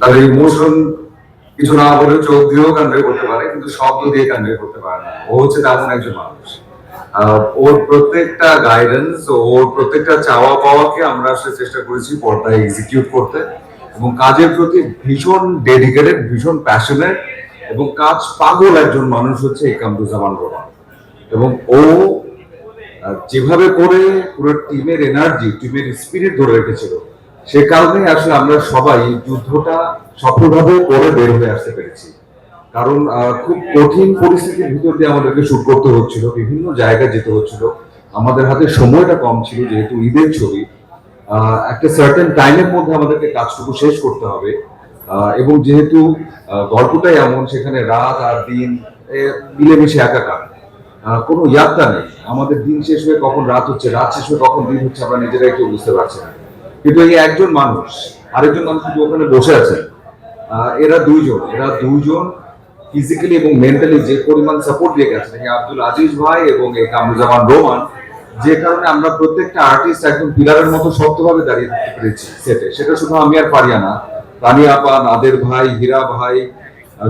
তার ইমোশন কিছু না বলে চোখ দিয়েও কনভে করতে পারে, কিন্তু শব্দ দিয়ে কনভে করতে পারে না। ও হচ্ছে তেমন একজন মানুষ। ওর প্রত্যেকটা গাইডেন্স ওর প্রত্যেকটা চাওয়া পাওয়াকে আমরা আসলে চেষ্টা করেছি পর্দায় এক্সিকিউট করতে। এবং কাজের প্রতি ভীষণ ডেডিকেটেড ভীষণ প্যাশনেট এবং কাজ পাগল একজন মানুষ হচ্ছে এই কামরুজ্জামান রহমান। এবং ও যেভাবে করে পুরো টিমের এনার্জি টিমের স্পিরিট ধরে রেখেছিল সে কারণে আসলে আমরা সবাই যুদ্ধটা সফলভাবে করে বের হয়ে আসতে পেরেছি। কারণ খুব কঠিন পরিস্থিতির ভিতর দিয়ে আমাদেরকে শুট করতে হচ্ছিল, বিভিন্ন জায়গায় যেতে হচ্ছিল। আমাদের হাতে সময়টা কম ছিল, যেহেতু ঈদের ছবি। একটা সার্টেন টাইমের মধ্যে আমাদেরকে কাজটুকু শেষ করতে হবে। এবং যেহেতু গল্পটাই এমন, সেখানে রাত আর দিন মিলেমিশে একাকার। কোনো ইয়াত্রা নেই। আমাদের দিন শেষ হয়ে কখন রাত হচ্ছে, রাত শেষ হয়ে কখন দিন হচ্ছে, আমরা নিজেরাই কেউ বুঝতে পারছি না। কিন্তু এই একজন মানুষ, আরেকজন মানুষ কিন্তু ওখানে বসে আছেন। এরা দুইজন এরা দুইজন ফিজিক্যালি এবং মেন্টালি যে পরিমাণ সাপোর্ট দিয়ে গেছেন, এই আব্দুল আজিজ ভাই এবং এই কামরুজ্জামান রোমান, যে কারণে আমরা প্রত্যেকটা আর্টিস্ট একদম পিলারের মতো শক্তভাবে দাঁড়িয়ে থাকতে পেরেছি সেটে সেটা শুধু আমি আর পারিয়া না তানিয়া আপা, নাদের ভাই, হীরা ভাই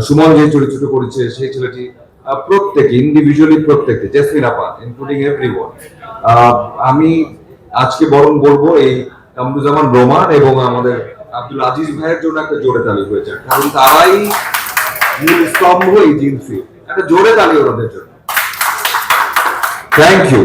সুমন যে চরিত্র করেছে, সেই ছেলেটি প্রত্যেকে ইন্ডিভিজুয়ালি প্রত্যেকে জেসমিন আপা ইনক্লুডিং এভরি আমি আজকে বরং বলব এই কামরুজ্জামান রোমান এবং আমাদের আব্দুল আজিজ ভাইয়ের জন্য একটা জোরে তালি হয়েছে। কারণ তারাই মূল স্তম্ভ এই জিন্সি। একটা জোরে তালি ওনাদের জন্য। Thank you